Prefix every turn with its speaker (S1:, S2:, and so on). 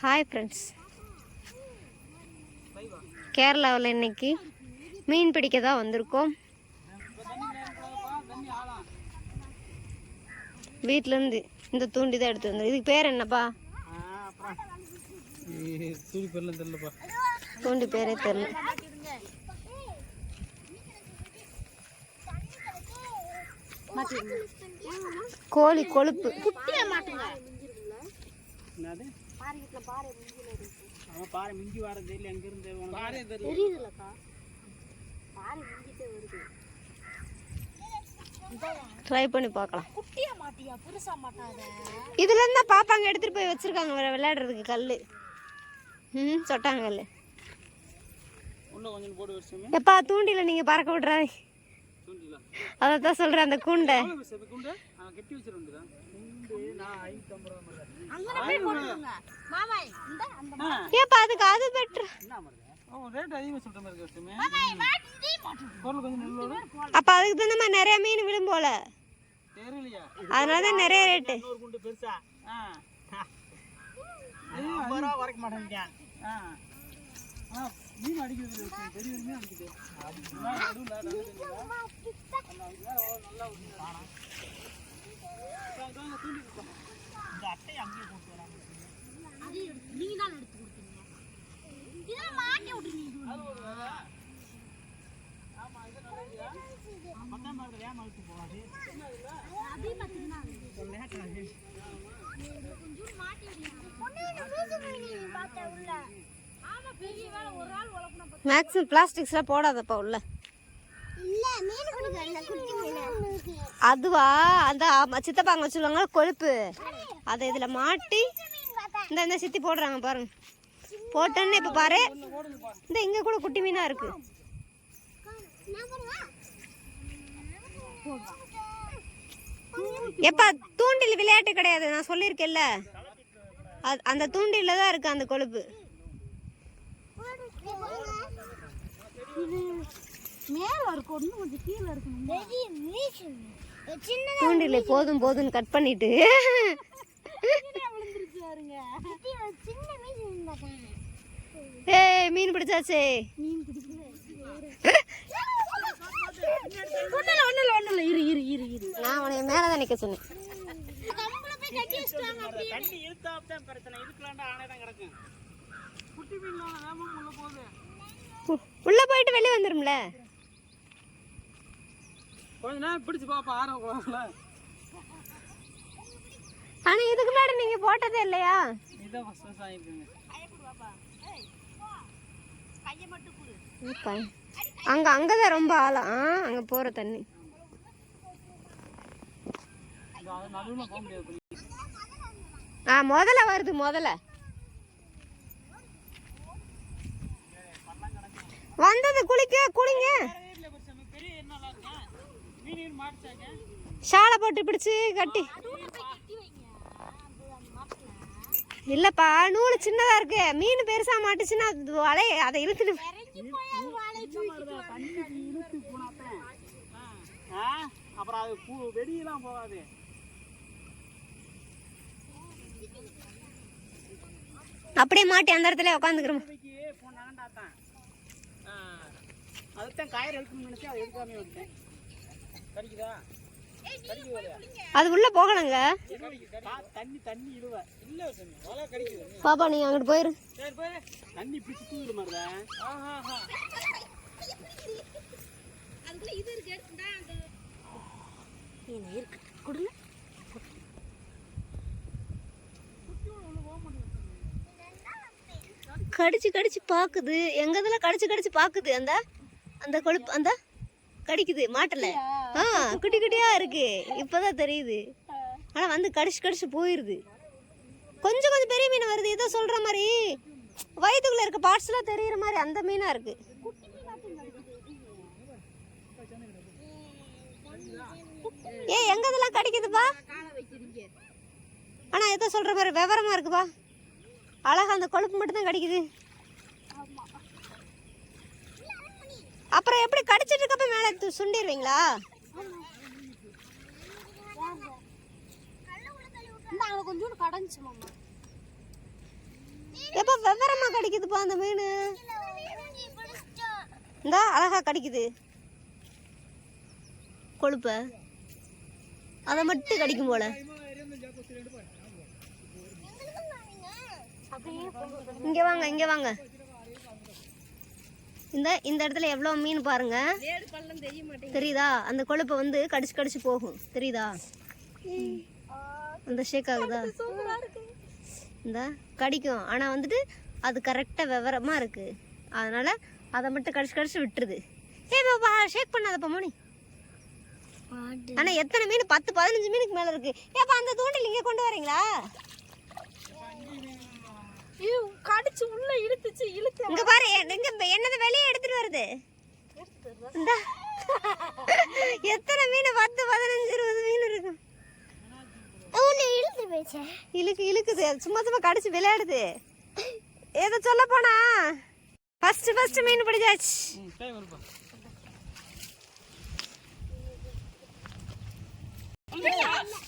S1: Hi friends கேரளாவில் இன்னைக்கு மீன் பிடிக்க தான் வந்திருக்கோம். வீட்டிலேருந்து இந்த தூண்டி தான் எடுத்து வந்தோம் இதுக்கு பேர் என்னப்பா? தூண்டி பேரே தெரியல. கோழி கொழுப்பு.
S2: என்னது? அவன் பாறை மிஞ்சி வரது இல்லை எங்க இருந்து பாறை தெரியல
S1: ட்ரை பண்ணி பார்க்கலாம்.
S3: குட்டியா மாட்டியா புதுசா மாட்டாத.
S1: இதுல இருந்தா பாப்பாங்க எடுத்துட்டு போய் வச்சிருக்காங்க விளை- விளையாடுறதுக்கு கல்லு. ம் சொட்டாங்கல்லு
S2: உள்ள கொஞ்சம் போட்டு வருஷமே
S1: எப்பா தூண்டில நீங்க பறக்க அதை தான் சொல்றேன் அந்த கூண்டை. ஏப்பா அதுக்கு அது
S2: நல்லோட
S1: அப்ப அதுக்கு தகுந்த மாதிரி நிறைய மீன் விழும் போல.
S2: தெரியலையா?
S1: அதனால தான் நிறைய ரேட்டு.
S2: மீன் அடிக்கிறது. பெரிய மீன் அடிக்குது. நல்லா இந்த அட்டையை அங்கேயே வராங்க
S3: அது நீங்க தான் எடுத்து கொடுத்தீங்க இதெல்லாம் மாட்டி விட்டுருங்க
S2: ஆமா, இது நல்லா ஏன் மறுத்து போகாது?
S3: அதே கொஞ்சம் மாட்டி விடுங்க
S1: மேக்ஸிமம் பிளாஸ்டிக்ஸ்லாம் போடாதப்பா உள்ள
S3: இல்ல மீன் கொடுக்கல குட்டி மீன்
S1: அதுவா? அந்த சித்தப்பாங்க வச்சுருவாங்க கொழுப்பு. அதை இதில் மாட்டி இந்த இந்த சித்தி போடுறாங்க பாருங்க. போட்டோன்னே இப்போ பாரு. இந்த இங்கே கூட குட்டி மீனாக இருக்கு. எப்பா தூண்டில் விளையாட்டு கிடையாது. நான் சொல்லியிருக்கேன்ல. அது அந்த தூண்டில தான் இருக்கு அந்த கொழுப்பு.
S3: மேல இருக்கும் இன்னும் கொஞ்சம் கீழே இருக்கணும் பெரிய மீன் சின்ன
S1: தூண்டில போதும் போதும்னு கட் பண்ணிட்டு. ஏய் மீன் பிடிச்சாச்சே.
S3: மீன் ஒண்ணுல ஒண்ணுல ஒண்ணுல இரு இரு இரு இரு.
S1: நான் உனைய மேலே தான் நிற்க சொன்னேன்
S2: தண்ணி இழுத்தாப்தான் பிரச்சனை. இதுக்குலாண்டா ஆனே தான் கிடக்கும் குட்டி மீன்லாம் வேகமா உள்ள போகுது.
S1: உ- உள்ள போயிட்டு வெளியே வந்துரும்ல.
S2: கொஞ்ச நேரம் பிடிச்சு பாப்பா குழந்தைல
S1: ஆனா இதுக்கு முன்னாடி நீங்க போட்டதே இல்லையா?
S2: இதான்
S3: கொடு
S1: இப்ப அங்க அங்கதான் ரொம்ப ஆழம் அங்க போற தண்ணி. ஆ முதல்ல வருது முதல்ல. வந்தது குளிக்க குளிங்க.
S2: சாலை
S1: ஷாலை போட்டு பிடிச்சி கட்டி. இல்லப்பா நூல் சின்னதா இருக்கு. மீன் பெருசா மாட்டுச்சுன்னா வலை அதை இழுத்துட்டு
S2: இழுத்து அப்புறம் அது வெடியெல்லாம் போகாது
S1: அப்படியே மாட்டி அந்த இடத்துல உட்காந்துக்கிறோம்
S2: அதுதான் காயர் எடுக்கணும்னு நினைச்சு அதை எடுக்காமே வந்துட்டேன்
S1: அது உள்ள போகணுங்க. பாப்பா நீங்க அங்கிட்டு போயிரு.
S2: தண்ணி பிடிச்சி தூக்கிற மாதிரி ஆஹா ஆஹா.
S3: அதுக்குள்ள இது இருக்கு எடுத்துட்டா அந்த மீன் இருக்கு. கொடுங்க.
S1: கடிச்சு கடிச்சு பாக்குது. எங்க இதுல கடிச்சு கடிச்சு பாக்குது. அந்த அந்த கொழுப்பு அந்த கடிக்குது மாட்டல. ஆ குட்டி குட்டியா இருக்கு. இப்பதான் தெரியுது. ஆனா வந்து கடிச்சு கடிச்சு போயிருது. கொஞ்சம் கொஞ்சம் பெரிய மீன் வருது. ஏதோ சொல்ற மாதிரி. வயிற்றுக்குள்ள இருக்க பார்ட்ஸ் எல்லாம் மாதிரி அந்த மீனா இருக்கு. ஏ எங்க இதெல்லாம் கிடைக்குதுப்பா?
S3: ஆனால்
S1: ஆனா ஏதோ சொல்ற மாதிரி விவரமா இருக்குப்பா. அழகா அந்த கொழுப்பு மட்டும்தான் கிடைக்குது. அப்புறம் எப்படி கடிச்சிட்டு இருக்கப்ப மேலே சுண்டிடுவீங்களா
S3: அங்க கொஞ்சோண்டு கடைஞ்சி மாமா.
S1: எப்போ விவரமா கடிக்குதுப்பா அந்த மீன்? இந்தா அழகா கடிக்குது. கொழுப்ப. அதை மட்டும் கடிக்கும் போல. இங்க வாங்க இங்க வாங்க. இந்த இந்த இடத்துல எவ்வளோ மீன் பாருங்க. தெரியுதா? அந்த கொழுப்பை வந்து கடிச்சு கடிச்சு போகும். தெரியுதா? அந்த ஷேக் ஆகுதா? இந்த கடிக்கும். ஆனால் வந்துட்டு அது கரெக்டாக விவரமா இருக்கு. அதனால அதை மட்டும் கடிச்சு கடிச்சு விட்டுருது. ஏ பாப்பா ஷேக் பண்ணாதப்பா மோனி ஆனால் எத்தனை மீன்? பத்து பதினஞ்சு மீனுக்கு மேலே இருக்கு. ஏப்பா அந்த தூண்டில் இங்கே கொண்டு வரீங்களா?
S3: கடிச்சு உள்ள இழுத்துச்சு இழுத்து.
S1: இங்க பாரு எ- இங்க இப்ப என்னது வெளியே எடுத்துட்டு வருது? இந்தா. எத்தனை மீன்? பத்து பதினஞ்சு இருபது இழுக்கு இழுக்குது. அது சும்மா சும்மா கடிச்சு விளையாடுது. ஏதோ சொல்ல போனா? ஃபர்ஸ்ட் ஃபர்ஸ்ட் மீன் பிடிச்சாச்சு.
S2: Yeah.